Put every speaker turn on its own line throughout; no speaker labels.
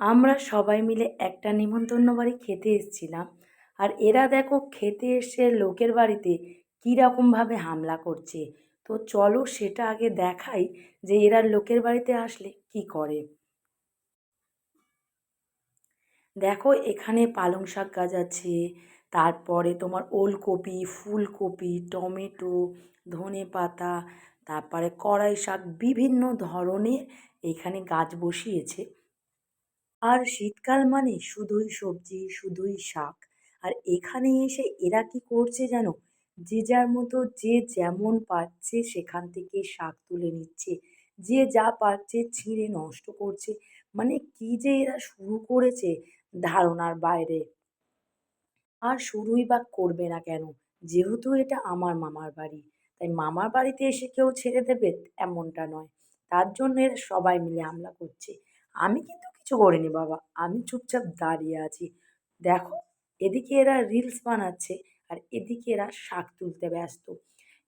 আমরা সবাই মিলে একটা নিমন্ত্রণ বাড়ি খেতে এসেছিলাম। আর এরা দেখো খেতে এসে লোকের বাড়িতে কীরকমভাবে হামলা করছে। তো চলো সেটা আগে দেখাই যে এরা লোকের বাড়িতে আসলে কি করে। দেখো এখানে পালং শাক গাছ আছে তারপরে তোমার ওলকপি, ফুলকপি, টমেটো, ধনে পাতা, তারপরে কড়াই শাক, বিভিন্ন ধরনের এখানে গাছ বসিয়েছে। আর শীতকাল মানে শুধুই সবজি, শুধুই শাক। আর এখানে এসে এরা কি করছে জানো? যে যার মতো যে যেমন পারছে সেখান থেকে শাক তুলে নিচ্ছে। যে যা পারছে ছিঁড়ে নষ্ট করছে। মানে কি যে এরা শুরু করেছে ধারণার বাইরে। আর শুরুই বা করবে না কেন? যেহেতু এটা আমার মামার বাড়ি। তাই মামার বাড়িতে এসে কেউ ছেড়ে দেবে এমনটা নয়। তার জন্য এরা সবাই মিলে হামলা করছে। আমি কিন্তু কিছু করিনি বাবা। আমি চুপচাপ দাঁড়িয়ে আছি। দেখো, এদিকে এরা রিলস বানাচ্ছে আর এদিকে এরা শাক তুলতে ব্যস্ত।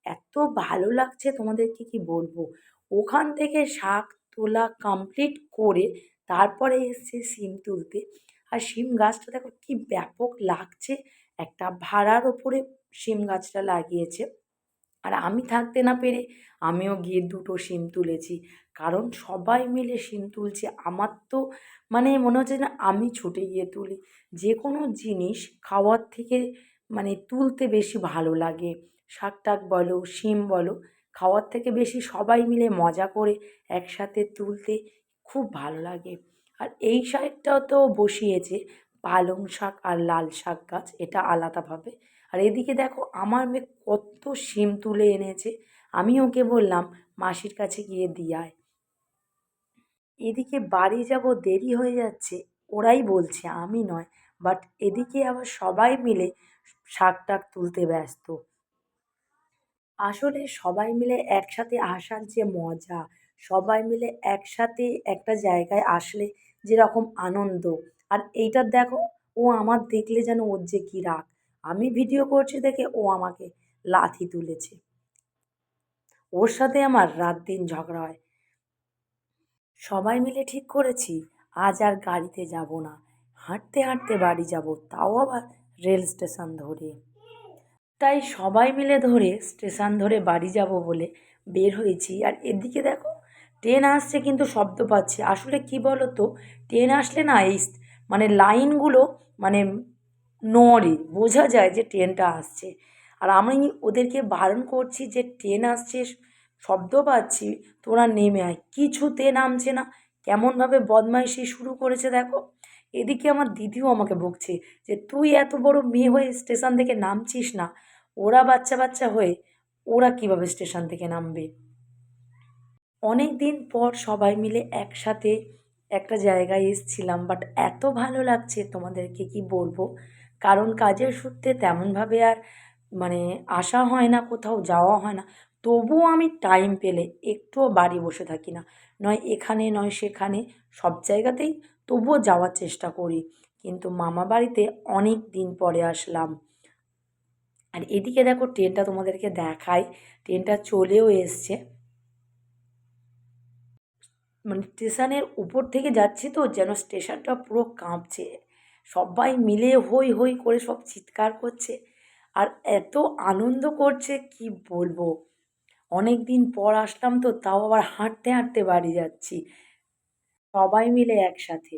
এত ভালো লাগছে তোমাদেরকে কি বলব? ওখান থেকে শাক তোলা কমপ্লিট করে তারপরে এসছে সিম তুলতে। আর সিম গাছটা দেখো কি ব্যাপক লাগছে। একটা ভাড়ার ওপরে সিম গাছটা লাগিয়েছে। আর আমি থাকতে না পেরে আমিও গিয়ে দুটো সিম তুলেছি। কারণ সবাই মিলে শিম তুলছে। আমার তো মানে মনে হচ্ছে না আমি ছুটে গিয়ে তুলি। যে কোনো জিনিস খাওয়ার থেকে মানে তুলতে বেশি ভালো লাগে। শাক টাক বলো শিম বলো, খাওয়ার থেকে বেশি সবাই মিলে মজা করে একসাথে তুলতে খুব ভালো লাগে। আর এই সাইডটাও তো বসিয়েছে, পালং শাক আর লাল শাক গাছ, এটা আলাদাভাবে। আর এদিকে দেখো, আমার মেয়ে কত শিম তুলে এনেছে। আমি ওকে বললাম, মাসির কাছে গিয়ে দিয়ে আয়। এদিকে বাড়ি যাব দেরি হয়ে যাচ্ছে, ওরাই বলছে আমি নয় বাট এদিকে আবার সবাই মিলে শাক টাক তুলতে ব্যস্ত। আসলে সবাই মিলে একসাথে আসার যে মজা, সবাই মিলে একসাথে একটা জায়গায় আসলে যেরকম আনন্দ, আর এইটার দেখো, ও আমার দেখলে যেন ওর যে কী রাগ। আমি ভিডিও করছি দেখে ও আমাকে লাথি তুলেছে। ওর সাথে আমার রাত দিন ঝগড়া হয়। সবাই মিলে ঠিক করেছি, আজ আর গাড়িতে যাব না। হাঁটতে হাঁটতে বাড়ি যাব, তাও আবার রেল স্টেশন ধরে। তাই সবাই মিলে ধরে স্টেশন ধরে বাড়ি যাব বলে বের হয়েছি। আর এদিকে দেখো, ট্রেন আসছে কিন্তু শব্দ পাচ্ছি। আসলে কি বলো তো ট্রেন আসলে না এই মানে লাইনগুলো মানে নড়ে, বোঝা যায় যে ট্রেনটা আসছে। আর আমি ওদেরকে বারণ করছি যে ট্রেন আসছে শব্দ পাচ্ছি, তোরা নেমে আয়। কিছুতে নামছে না। কেমনভাবে বদমাইশি শুরু করেছে দেখো। এদিকে আমার দিদিও আমাকে বকছে যে, তুই এত বড় মেয়ে হয়ে স্টেশন থেকে নামছিস না। ওরা বাচ্চা বাচ্চা হয়ে, ওরা কীভাবে স্টেশন থেকে নামবে? অনেক দিন পর সবাই মিলে একসাথে একটা জায়গায় এসছিলাম বাট এত ভালো লাগছে তোমাদেরকে কি বলব? কারণ কাজের সূত্রে তেমনভাবে আর মানে আসা হয় না, কোথাও যাওয়া হয় না। তবুও আমি টাইম পেলে একটুও বাড়ি বসে থাকি না। নয় এখানে, নয় সেখানে, সব জায়গাতেই তবুও যাওয়ার চেষ্টা করি। কিন্তু মামা বাড়িতে অনেক দিন পরে আসলাম। আর এদিকে দেখো ট্রেনটা তোমাদেরকে দেখাই। ট্রেনটা চলেও এসছে। মানে স্টেশনের উপর থেকে যাচ্ছি তো, যেন স্টেশনটা পুরো কাঁপছে। সবাই মিলে হই হই করে সব চিৎকার করছে। আর এত আনন্দ করছে, কি বলব? অনেক দিন পর আসলাম তো তাও আবার হাঁটতে হাঁটতে বাড়ি যাচ্ছি। সবাই মিলে একসাথে।